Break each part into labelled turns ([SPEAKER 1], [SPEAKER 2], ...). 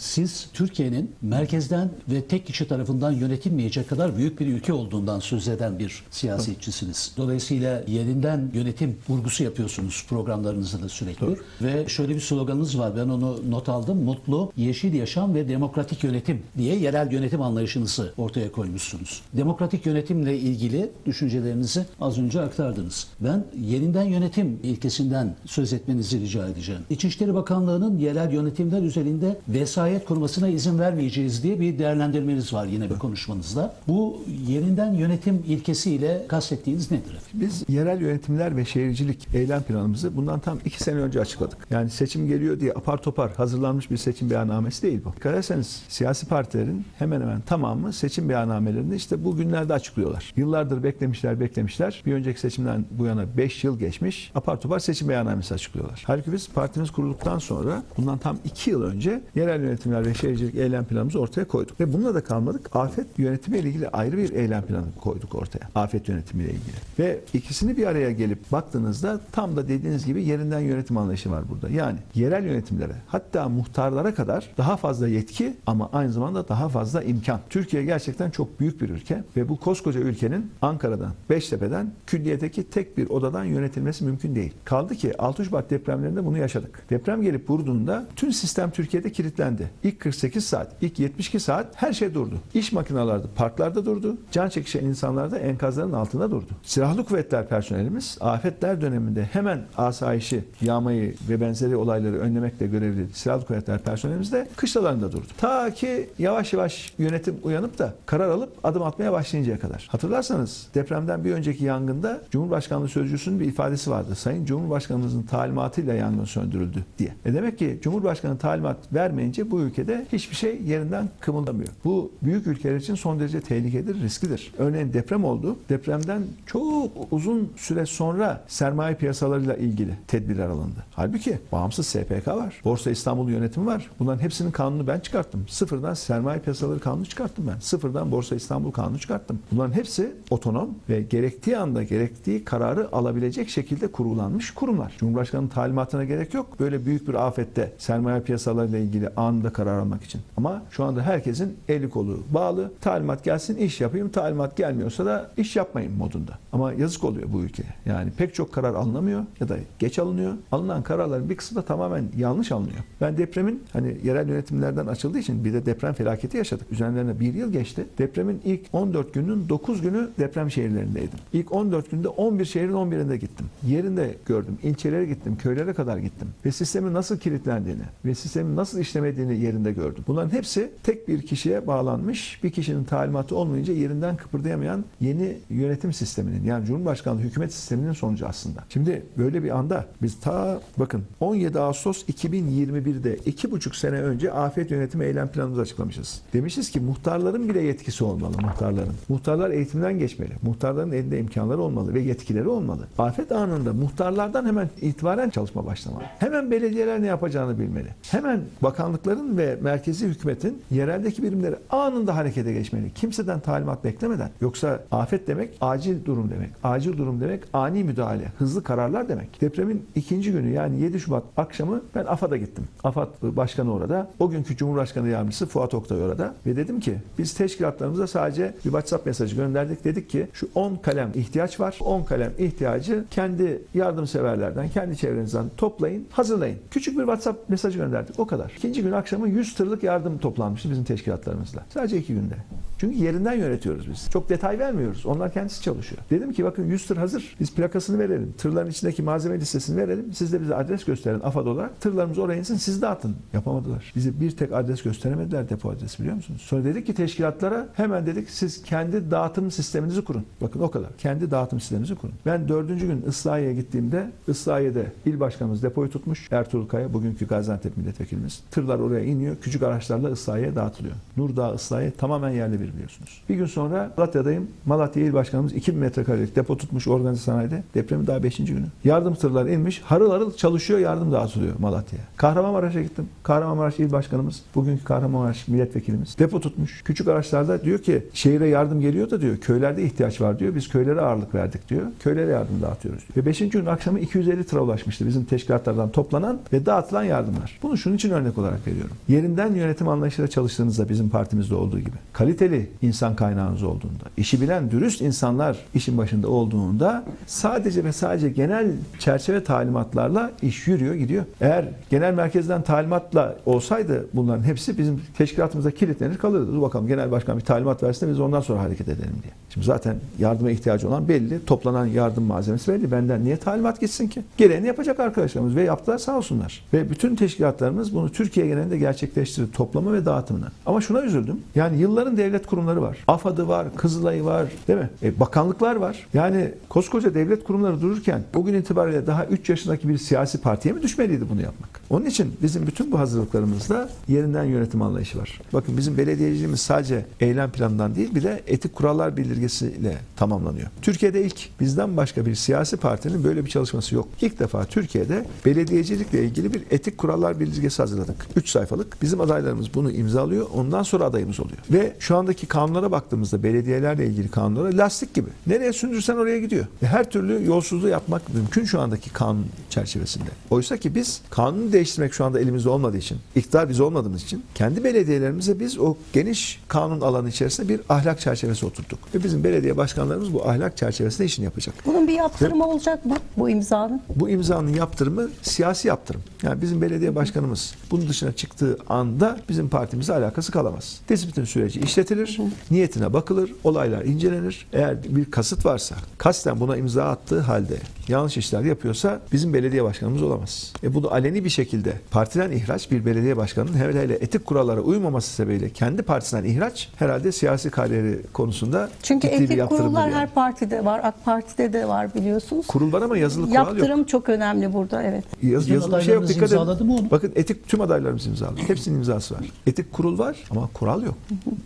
[SPEAKER 1] Siz Türkiye'nin merkezden ve tek kişi tarafından yönetilmeyecek kadar büyük bir ülke olduğundan söz eden bir siyasetçisiniz. Dolayısıyla yerinden yönetim vurgusu yapıyorsunuz programlarınızda da sürekli. Ve şöyle bir sloganınız var. Ben onu not aldım. Mutlu, yeşil yaşam ve demokratik yönetim diye yerel yönetim anlayışınızı ortaya koymuşsunuz. Demokratik yönetimle ilgili düşüncelerinizi az önce aktardınız. Ben yerinden yönetim ilkesinden söz etmenizi rica edeceğim. İçişleri Bakanlığı'nın yerel yönetimler üzerinde vesayet kurmasına izin vermeyeceğiz diye bir değerlendirmeniz var yine bir konuşmanızda. Bu yerinden yönetim ilkesiyle kastettiğiniz nedir efendim?
[SPEAKER 2] Biz yerel yönetimler ve şehircilik eylem planımızı bundan tam iki sene önce açıkladık. Yani seçim geliyor diye apar topar hazırlanmış bir seçim beyannamesi değil bu. Dikkat ederseniz siyasi partilerin hemen hemen tamamı seçim beyannamelerini işte bu günlerde açıklıyorlar. Yıllardır beklemişler beklemişler. Bir önceki seçimden bu yana 5 yıl geçmiş. Apar topar seçim beyannamesi açıklıyorlar. Halbuki biz partimiz kurulduktan sonra bundan tam 2 yıl önce yerel yönetimler ve şehircilik eylem planımızı ortaya koyduk. Ve bununla da kalmadık. Afet yönetimiyle ilgili ayrı bir eylem planı koyduk ortaya. Afet yönetimiyle ilgili. Ve ikisini bir araya gelip baktığınızda tam da dediğiniz gibi yerinden yönetim anlayışı var burada. Yani yerel yönetimlere hatta muhtarlara kadar daha fazla yetki ama aynı zamanda daha fazla imkan. Türkiye gerçekten çok büyük bir ülke ve bu koskoca ülkenin Ankara'dan, Beştepe'den külliyedeki tek bir odadan yönetilmesi mümkün değil. Kaldı ki 6 Şubat depremlerinde bunu yaşadık. Deprem gelip vurduğunda tüm sistem Türkiye'de kilitlendi. İlk 48 saat, ilk 72 saat her şey durdu. İş makineleri parklarda durdu. Can çekişen insanlar da enkazların altında durdu. Silahlı kuvvetler personelimiz afetler döneminde hemen asayişi, yağmayı ve benzeri olayları önlemekle görevli silahlı kuvvetler personelimiz de kışlalarında durdu. Ta ki yavaş yavaş yönetim uyanıp da karar alıp adım atmaya başlayıncaya kadar. Hatırlarsanız depremden bir önceki yangında Cumhurbaşkanlığı Sözcüsü'nün bir ifadesi vardı. Sayın Cumhurbaşkanımızın talimatıyla yangın söndürüldü diye. E demek ki Cumhurbaşkanı talimat vermeyince bu ülkede hiçbir şey yerinden kımıldamıyor. Bu büyük ülkeler için son derece tehlikelidir, risklidir. Örneğin deprem oldu. Depremden çok uzun süre sonra sermaye piyasalarıyla ilgili tedbirler alındı. Halbuki bağımsız SPK var. Borsa İstanbul yönetimi var. Bunların hepsinin kanunu ben çıkarttım. Sıfırdan sermaye piyasaları kanunu çıkarttım ben. Sıfırdan Borsa İstanbul kanunu çıkarttım. Bunların hepsi otonom ve gerektiği anda gerektiği kararı alabilecek şekilde kurulanmış kurumlar. Cumhurbaşkanının talimatına gerek yok. Böyle büyük bir afette sermaye piyasalarıyla ilgili anında karar almak için. Ama şu anda herkesin eli kolu bağlı. Talimat gelsin iş yapayım. Talimat gelmiyorsa da iş yapmayın modunda. Ama yazık oluyor bu ülkeye. Yani pek çok karar alınamıyor ya da geç alınıyor. Alınan kararların bir kısmı da tamamen yanlış alınıyor. Ben depremin hani yerel yönetimlerden açıldığı için bir de deprem felaketi yaşadık. Üzerlerine bir yıl geçti. Depremin ilk 14 gününün 9 günü deprem şehirlerindeydim. İlk 14 günde 11 şehrin 11'inde gittim. Yerinde gördüm. İlçelere gittim. Köylere kadar gittim. Ve sistemin nasıl kilitlendiğini ve sistemin nasıl işlemediğini yerinde gördüm. Bunların hepsi tek bir kişiye bağlanmış. Bir kişinin talimatı olmayınca yerinden kıpırdayamayan yeni yönetim sisteminin yani Cumhurbaşkanlığı hükümet sisteminin sonucu aslında. Şimdi böyle bir anda biz ta bakın 17 Ağustos 2021'de iki buçuk sene önce afet yönetimi eylem planımızı açıklamışız. Demişiz ki muhtarların bile yetkisi olmalı muhtarların. Muhtarlar eğitimden geçmeli. Muhtarların elinde imkanları olmalı ve yetkileri olmalı. Afet anında muhtarlardan hemen itibaren çalışma başlamalı. Hemen belediyeler ne yapacağını bilmeli. Hemen bakanlıkların ve merkezi hükümetin yereldeki birimleri anında harekete geçmeli. Kimseden talimat beklemeden. Yoksa afet demek acil durum demek. Acil durum demek ani müdahale, hızlı kararlar demek. Depremin ikinci günü yani 7 Şubat akşamı ben AFAD'a gittim. AFAD Başkanı orada. O günkü Cumhurbaşkanı Yardımcısı Fuat Oktay orada. Ve dedim ki biz teşkilatlarımıza sadece bir WhatsApp mesajı gönderdik. Dedik ki şu 10 kalem ihtiyaç var. 10 kalem ihtiyacı kendi yardımseverlerden, kendi çevrenizden toplayın, hazırlayın. Küçük bir WhatsApp mesajı gönderdik. O kadar. İkinci gün akşamı 100 tırlık yardım toplanmıştı bizim teşkilatlarımızla. Sadece iki günde. Çünkü yerinden yönetiyoruz biz. Çok detay vermiyoruz. Onlar kendisi çalışıyor. Dedim ki bakın 100 tır hazır. Biz plakasını verelim. Tırların içindeki malzeme listesini verelim. Siz de bize adres gösterin AFAD olarak. Tırlarımız oraya insin siz dağıtın. Yapamadılar. Bize bir tek adres gösteremediler depo adresi biliyor musunuz? Sonra dedik ki teşkilatlara hemen dedik siz kendi dağıtım sisteminizi kurun. Bakın o kadar. Kendi dağıtım sisteminizi kurun. Ben dördüncü gün Islahiye'ye gittiğimde Islahiye'de il başkanımız depoyu tutmuş. Ertuğrul Kaya bugünkü Gaziantep milletvekilimiz. Tırlar oraya iniyor. Küçük araçlarla Islahiye'ye dağıtılıyor. Nurdağ Islahiye tamamen yerli bir bir biliyorsunuz. Bir gün sonra Malatya'dayım. Malatya İl Başkanımız 2000 metrekarelik depo tutmuş organize sanayide. Depremin daha 5. günü. Yardım tırları inmiş. Harıl harıl çalışıyor. Yardım dağıtılıyor Malatya'ya. Kahramanmaraş'a gittim. Kahramanmaraş İl Başkanımız, bugünkü Kahramanmaraş milletvekilimiz depo tutmuş. Küçük araçlarda diyor ki şehire yardım geliyor da diyor köylerde ihtiyaç var diyor. Biz köylere ağırlık verdik diyor. Köylere yardım dağıtıyoruz diyor. Ve 5. gün akşamı 250 tıra ulaşmıştı bizim teşkilatlardan toplanan ve dağıtılan yardımlar. Bunu şunun için örnek olarak veriyorum. Yerinden yönetim anlayışıyla çalıştığınızda bizim partimizde olduğu gibi kaliteli insan kaynağınız olduğunda, işi bilen dürüst insanlar işin başında olduğunda sadece ve sadece genel çerçeve talimatlarla iş yürüyor gidiyor. Eğer genel merkezden talimatla olsaydı bunların hepsi bizim teşkilatımıza kilitlenir kalırdı. Dur bakalım genel başkan bir talimat versin de biz ondan sonra hareket edelim diye. Şimdi zaten yardıma ihtiyacı olan belli. Toplanan yardım malzemesi belli. Benden niye talimat gitsin ki? Gereğini yapacak arkadaşlarımız ve yaptılar sağ olsunlar. Ve bütün teşkilatlarımız bunu Türkiye genelinde gerçekleştirdi. Toplama ve dağıtımını. Ama şuna üzüldüm. Yani yılların devlet kurumları var. AFAD'ı var, Kızılay'ı var değil mi? E, bakanlıklar var. Yani koskoca devlet kurumları dururken bugün itibariyle daha 3 yaşındaki bir siyasi partiye mi düşmeliydi bunu yapmak? Onun için bizim bütün bu hazırlıklarımızda yerinden yönetim anlayışı var. Bakın bizim belediyeciliğimiz sadece eylem planından değil bir de etik kurallar bildirgesiyle tamamlanıyor. Türkiye'de ilk bizden başka bir siyasi partinin böyle bir çalışması yok. İlk defa Türkiye'de belediyecilikle ilgili bir etik kurallar bildirgesi hazırladık. 3 sayfalık. Bizim adaylarımız bunu imzalıyor. Ondan sonra adayımız oluyor. Ve şu andaki kanunlara baktığımızda belediyelerle ilgili kanunlara lastik gibi. Nereye sündürsen oraya gidiyor. Ve her türlü yolsuzluğu yapmak mümkün şu andaki kanun çerçevesinde. Oysa ki biz kanunu değiştirmek şu anda elimizde olmadığı için, iktidar biz olmadığımız için kendi belediyelerimize biz o geniş kanun alanı içerisinde bir ahlak çerçevesi oturttuk. Ve bizim belediye başkanlarımız bu ahlak çerçevesinde işini yapacak.
[SPEAKER 3] Bunun bir yaptırımı olacak mı bu imzanın?
[SPEAKER 2] Bu imzanın yaptırımı siyasi yaptırım. Yani bizim belediye başkanımız bunun dışına çıktığı anda bizim partimizle alakası kalamaz. Disiplin süreci işletilir, niyetine bakılır, olaylar incelenir. Eğer bir kasıt varsa, kasten buna imza attığı halde yanlış işler yapıyorsa bizim belediye başkanımız olamaz. E bunu aleni bir şekilde partiden ihraç bir belediye başkanının hele hele etik kurallara uymaması sebebiyle kendi partisinden ihraç herhalde siyasi kariyeri konusunda
[SPEAKER 3] Çünkü etik kurullar
[SPEAKER 2] yani.
[SPEAKER 3] her partide var, AK Parti'de de var biliyorsunuz.
[SPEAKER 2] Kurul var ama yazılı kural yok.
[SPEAKER 3] Yaptırım çok önemli burada evet.
[SPEAKER 2] Yaz, yazılı bir şey yok. Dikkat edin.
[SPEAKER 1] mı onu?
[SPEAKER 2] Bakın etik tüm adaylarımız imzaladı. Hepsinin imzası var. Etik kurul var ama kural yok.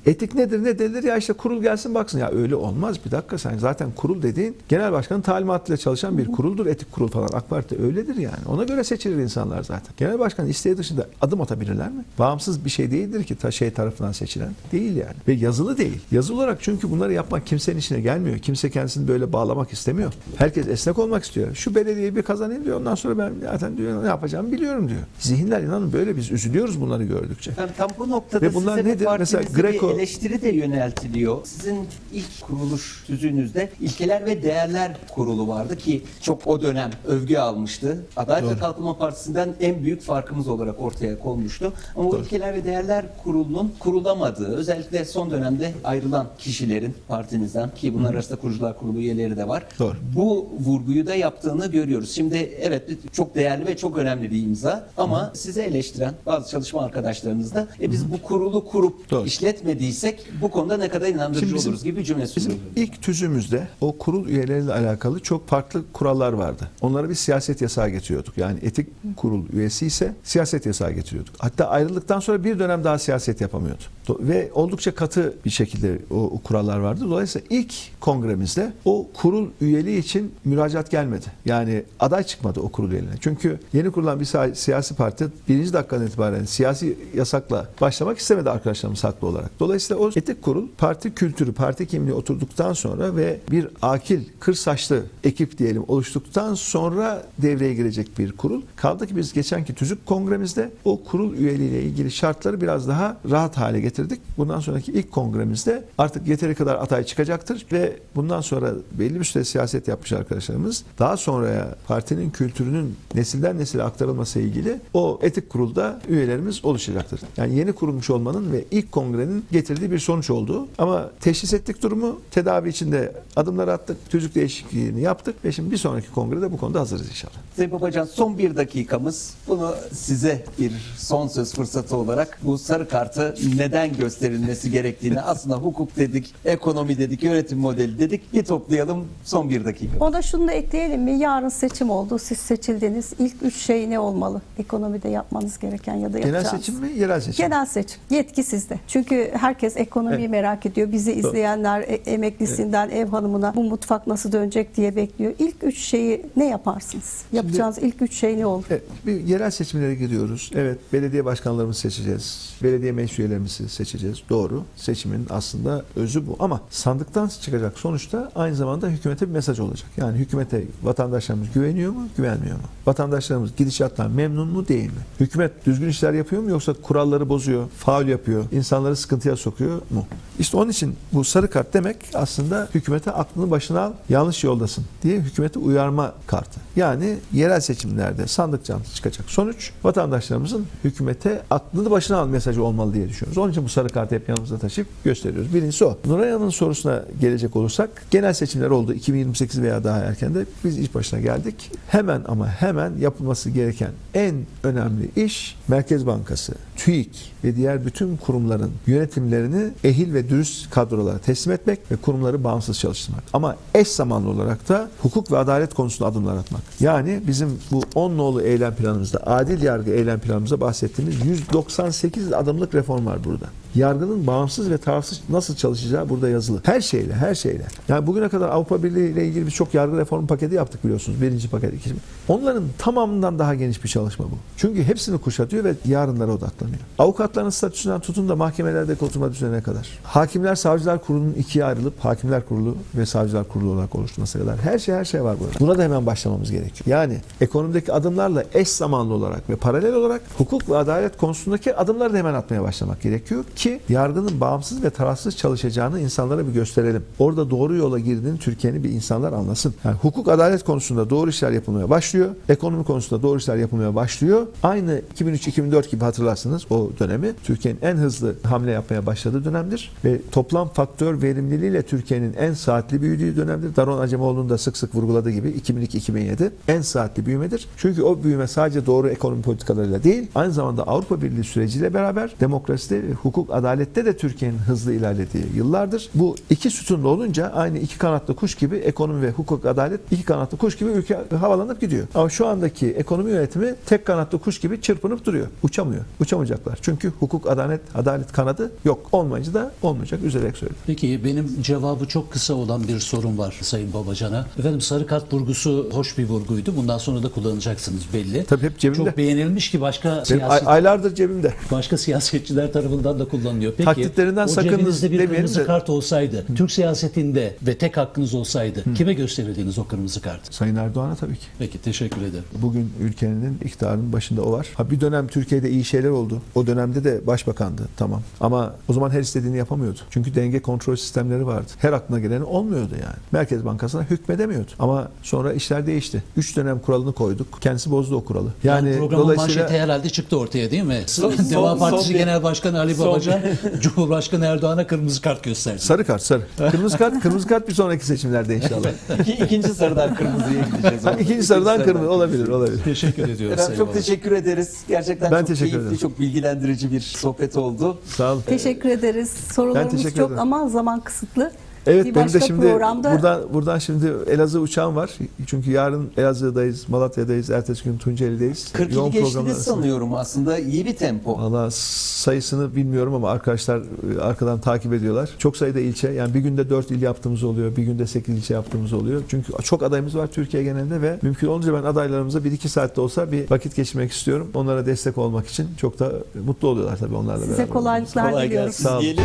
[SPEAKER 2] Etik nedir ne değildir ya işte kurul gelsin baksın. Ya öyle olmaz bir dakika sen zaten kurul dediğin genel başkanın talimatıyla çalışan bir kuruldur etik kurul falan. AK Parti öyledir yani. Ona göre seçilir insanlar zaten. Genel başkan isteği dışında adım atabilirler mi? Bağımsız bir şey değildir ki ta şey tarafından seçilen. Değil yani. Ve yazılı değil. Yazılı olarak çünkü bunları yapmak kimsenin işine gelmiyor. Kimse kendisini böyle bağlamak istemiyor. Herkes esnek olmak istiyor. Şu belediyeyi bir kazanayım diyor. Ondan sonra ben zaten diyor ne yapacağımı biliyorum diyor. Zihinler inanın böyle biz üzülüyoruz bunları gördükçe.
[SPEAKER 4] Efendim tam bu noktada
[SPEAKER 2] Ve bunlar nedir? Mesela Greco-
[SPEAKER 4] bir eleştiri de yöneltiliyor. Sizin ilk kuruluş tüzüğünüzde İlkeler ve Değerler Kurulu vardı ki çok o dönem övgü almıştı. Adalet ve Kalkınma Partisi'nden en büyük farkımız olarak ortaya konmuştu. Ama o
[SPEAKER 2] Doğru.
[SPEAKER 4] İlkeler ve Değerler Kurulu'nun kurulamadığı, özellikle son dönemde ayrılan kişilerin partinizden ki bunlar arasında kurucular kurulu üyeleri de var.
[SPEAKER 2] Doğru.
[SPEAKER 4] Bu vurguyu da yaptığını görüyoruz. Şimdi evet çok değerli ve çok önemli bir imza ama size eleştiren bazı çalışma arkadaşlarınız da e biz bu kurulu kurup
[SPEAKER 2] Doğru.
[SPEAKER 4] işletmediysek bu konuda ne kadar inandırıcı
[SPEAKER 2] Şimdi bizim-
[SPEAKER 4] oluruz gibi bir cümle
[SPEAKER 2] Bizim ilk tüzüğümüzde o kurul üyeleriyle alakalı çok farklı kurallar vardı. Onlara bir siyaset yasağı getiriyorduk. Yani etik kurul üyesi ise siyaset yasağı getiriyorduk. Hatta ayrıldıktan sonra bir dönem daha siyaset yapamıyordu. Ve oldukça katı bir şekilde o, o kurallar vardı. Dolayısıyla ilk kongremizde o kurul üyeliği için müracaat gelmedi. Yani aday çıkmadı o kurul üyelerine. Çünkü yeni kurulan bir siyasi parti birinci dakikadan itibaren siyasi yasakla başlamak istemedi arkadaşlarımız haklı olarak. Dolayısıyla o etik kurul parti kültürü, parti kimliği oturduktan sonra ve bir akil, kır saçlı ekip diyelim oluştuktan sonra devreye girecek bir kurul. Kaldı ki biz geçenki tüzük kongremizde o kurul üyeliğiyle ilgili şartları biraz daha rahat hale getirdik. Bundan sonraki ilk kongremizde artık yeteri kadar aday çıkacaktır ve bundan sonra belli bir süre siyaset yapmış arkadaşlarımız daha sonraya partinin kültürünün nesilden nesile aktarılması ilgili o etik kurulda üyelerimiz oluşacaktır. Yani yeni kurulmuş olmanın ve ilk kongrenin getirdiği bir sonuç oldu. Ama teşhis ettik durumu tedavi içinde adımlar attık, tüzük değişikliğini yaptık ve şimdi bir sonraki kongrede bu konuda hazırız inşallah.
[SPEAKER 4] Sayın Babacan son bir dakikamız. Bunu size bir son söz fırsatı olarak bu sarı kartı neden gösterilmesi gerektiğini aslında hukuk dedik, ekonomi dedik, yönetim modeli dedik. Bir toplayalım son bir dakika.
[SPEAKER 3] Ona şunu da ekleyelim mi? Yarın seçim oldu. Siz seçildiniz. İlk üç şey ne olmalı? Ekonomide yapmanız gereken ya da
[SPEAKER 2] Genel
[SPEAKER 3] yapacağınız.
[SPEAKER 2] seçim mi, yerel seçim?
[SPEAKER 3] Genel seçim. Yetki sizde. Çünkü herkes ekonomiyi
[SPEAKER 2] Evet.
[SPEAKER 3] merak ediyor. Bizi izleyenler e- emeklisinden ev hanımına bu mutfak nasıl dönecek diye bekliyor. İlk üç şeyi ne yaparsınız? Yapacağınız ilk üç şey ne olur?
[SPEAKER 2] Evet, bir yerel seçimlere gidiyoruz. Evet, belediye başkanlarımızı seçeceğiz. Belediye meclis üyelerimizi seçeceğiz. Doğru. Seçimin aslında özü bu. Ama sandıktan çıkacak sonuçta aynı zamanda hükümete bir mesaj olacak. Yani hükümete vatandaşlarımız güveniyor mu, güvenmiyor mu? Vatandaşlarımız gidişattan memnun mu, değil mi? Hükümet düzgün işler yapıyor mu yoksa kuralları bozuyor, faul yapıyor, insanları sıkıntıya sokuyor mu? İşte onun için bu sarı kart demek aslında hükümete aklını başına al, yanlış yoldasın diye hükümete uyarma kartı. Yani yerel seçimlerde sandıktan çıkacak sonuç vatandaşlarımızın hükümete aklını başına al mesajı olmalı diye düşünüyoruz. Onun için bu sarı kartı hep yanımızda taşıyıp gösteriyoruz. Birincisi o. Nuray Hanım'ın sorusuna gelecek olursak genel seçimler oldu 2028 veya daha erken de biz iş başına geldik. Hemen ama hemen yapılması gereken en önemli iş Merkez Bankası, TÜİK ve diğer bütün kurumların yönetimlerini ehil ve dürüst kadrolara teslim etmek ve kurumları bağımsız çalıştırmak. Ama eş zamanlı olarak da hukuk ve adalet konusunda adımlar atmak. Yani bizim bu 10 nolu eylem planımızda, adil yargı eylem planımızda bahsettiğimiz 198 adımlık reform var burada. Yargının bağımsız ve tarafsız nasıl çalışacağı burada yazılı. Her şeyle, her şeyle. Yani bugüne kadar Avrupa Birliği ile ilgili birçok yargı reformu paketi yaptık biliyorsunuz. Birinci paket, ikinci. Onların tamamından daha geniş bir çalışma bu. Çünkü hepsini kuşatıyor ve yarınlara odaklanıyor. Avukatların statüsünden tutun da mahkemelerdeki oturma düzenine kadar. Hakimler Savcılar Kurulu'nun ikiye ayrılıp Hakimler Kurulu ve Savcılar Kurulu olarak oluşturması kadar. Her şey her şey var burada. Buna da hemen başlamamız gerekiyor. Yani ekonomideki adımlarla eş zamanlı olarak ve paralel olarak hukuk ve adalet konusundaki adımları da hemen atmaya başlamak gerekiyor ki yargının bağımsız ve tarafsız çalışacağını insanlara bir gösterelim. Orada doğru yola girdiğini Türkiye'nin bir insanlar anlasın. Yani hukuk adalet konusunda doğru işler yapılmaya başlıyor. Ekonomi konusunda doğru işler yapılmaya başlıyor. Aynı 2003-2004 gibi hatırlarsınız o dönemi. Türkiye'nin en hızlı hamle yapmaya başladığı dönemdir. Ve toplam faktör verimliliğiyle Türkiye'nin en saatli büyüdüğü dönemdir. Daron Acemoğlu'nun da sık sık vurguladığı gibi 2002-2007 en saatli büyümedir. Çünkü o büyüme sadece doğru ekonomi politikalarıyla değil, aynı zamanda Avrupa Birliği süreciyle beraber demokraside, ve hukuk, adalette de Türkiye'nin hızlı ilerlediği yıllardır. Bu iki sütunlu olunca aynı iki kanatlı kuş gibi ekonomi ve hukuk, adalet iki kanatlı kuş gibi ülke havalanıp gidiyor. Ama şu andaki ekonomi yönetimi tek kanatlı kuş gibi çırpınıp duruyor. Uçamıyor. Uçamayacaklar. Çünkü hukuk, adalet, adalet kanadı yok. Olmayınca da olmayacak. Üzerek söylüyorum.
[SPEAKER 1] Peki benim cevabı çok kısa olan bir sorum var Sayın Babacan'a. Efendim sarı kart vurgusu hoş bir vurguydu. Bundan sonra da kullanacaksınız belli.
[SPEAKER 2] Tabii hep cebimde.
[SPEAKER 1] Çok beğenilmiş ki başka
[SPEAKER 2] Benim
[SPEAKER 1] siyasi
[SPEAKER 2] ay- aylardır cebimde.
[SPEAKER 1] başka siyasetçiler tarafından da kullanılıyor. Peki
[SPEAKER 2] Taktiklerinden
[SPEAKER 1] o
[SPEAKER 2] sakınınız
[SPEAKER 1] cebinizde bir
[SPEAKER 2] demeyelim
[SPEAKER 1] kırmızı
[SPEAKER 2] de-
[SPEAKER 1] kart olsaydı, Türk siyasetinde ve tek hakkınız olsaydı kime gösterirdiniz o kırmızı kartı?
[SPEAKER 2] Sayın Erdoğan'a tabii ki.
[SPEAKER 1] Peki teşekkür ederim.
[SPEAKER 2] Bugün ülkenin iktidarının başında o var. Ha bir dönem Türkiye'de iyi şeyler oldu. O dönemde de başbakandı tamam. Ama o zaman her istediğini yapamıyordu. Çünkü denge kontrol sistemleri vardı. Her aklına geleni olmuyordu yani. Merkez Bankası'na hükmedemiyordu. Ama sonra işler değişti. Üç dönem kuralını koyduk. Kendisi bozdu o kuralı.
[SPEAKER 1] Yani, programın
[SPEAKER 2] dolayısıyla
[SPEAKER 1] manşeti herhalde çıktı ortaya değil mi?
[SPEAKER 4] Son-
[SPEAKER 1] Deva
[SPEAKER 4] son-
[SPEAKER 1] Partisi
[SPEAKER 4] son bir-
[SPEAKER 1] Genel Başkanı Ali
[SPEAKER 4] son
[SPEAKER 1] Babacan, Cumhurbaşkanı Erdoğan'a kırmızı kart gösterdi.
[SPEAKER 2] sarı kart sarı. Kırmızı kart kırmızı kart bir sonraki seçimlerde inşallah.
[SPEAKER 4] İki, ikinci sarıdan kırmızıya gideceğiz.
[SPEAKER 2] İkinci sarıdan kırmızı olabilir olabilir.
[SPEAKER 1] Teşekkür ediyoruz
[SPEAKER 4] Efendim çok teşekkür ederiz. Gerçekten
[SPEAKER 2] Ben
[SPEAKER 4] çok
[SPEAKER 2] teşekkür
[SPEAKER 4] keyifli,
[SPEAKER 2] ederim.
[SPEAKER 4] çok bilgilendirici bir sohbet oldu.
[SPEAKER 2] Sağ olun.
[SPEAKER 3] Teşekkür ederiz. Sorularımız
[SPEAKER 2] teşekkür
[SPEAKER 3] çok
[SPEAKER 2] ederim.
[SPEAKER 3] ama zaman kısıtlı.
[SPEAKER 2] Evet
[SPEAKER 3] bir
[SPEAKER 2] benim
[SPEAKER 3] başka
[SPEAKER 2] de şimdi
[SPEAKER 3] programda
[SPEAKER 2] buradan buradan şimdi Elazığ uçağım var. Çünkü yarın Elazığ'dayız, Malatya'dayız, ertesi gün Tunceli'deyiz.
[SPEAKER 4] 42
[SPEAKER 2] Yoğun
[SPEAKER 4] geçtiniz
[SPEAKER 2] arasında.
[SPEAKER 4] sanıyorum aslında iyi bir tempo.
[SPEAKER 2] Valla sayısını bilmiyorum ama arkadaşlar e, arkadan takip ediyorlar. Çok sayıda ilçe yani bir günde 4 il yaptığımız oluyor. Bir günde 8 ilçe yaptığımız oluyor. Çünkü çok adayımız var Türkiye genelinde ve mümkün olunca ben adaylarımıza 1-2 saatte olsa bir vakit geçirmek istiyorum. Onlara destek olmak için çok da mutlu oluyorlar tabii onlarla
[SPEAKER 3] Size
[SPEAKER 2] beraber.
[SPEAKER 3] kolaylıklar
[SPEAKER 4] Kolay
[SPEAKER 3] diliyoruz.
[SPEAKER 4] gelsin
[SPEAKER 2] Sağ olun.
[SPEAKER 4] diyelim.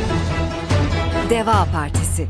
[SPEAKER 5] Deva Partisi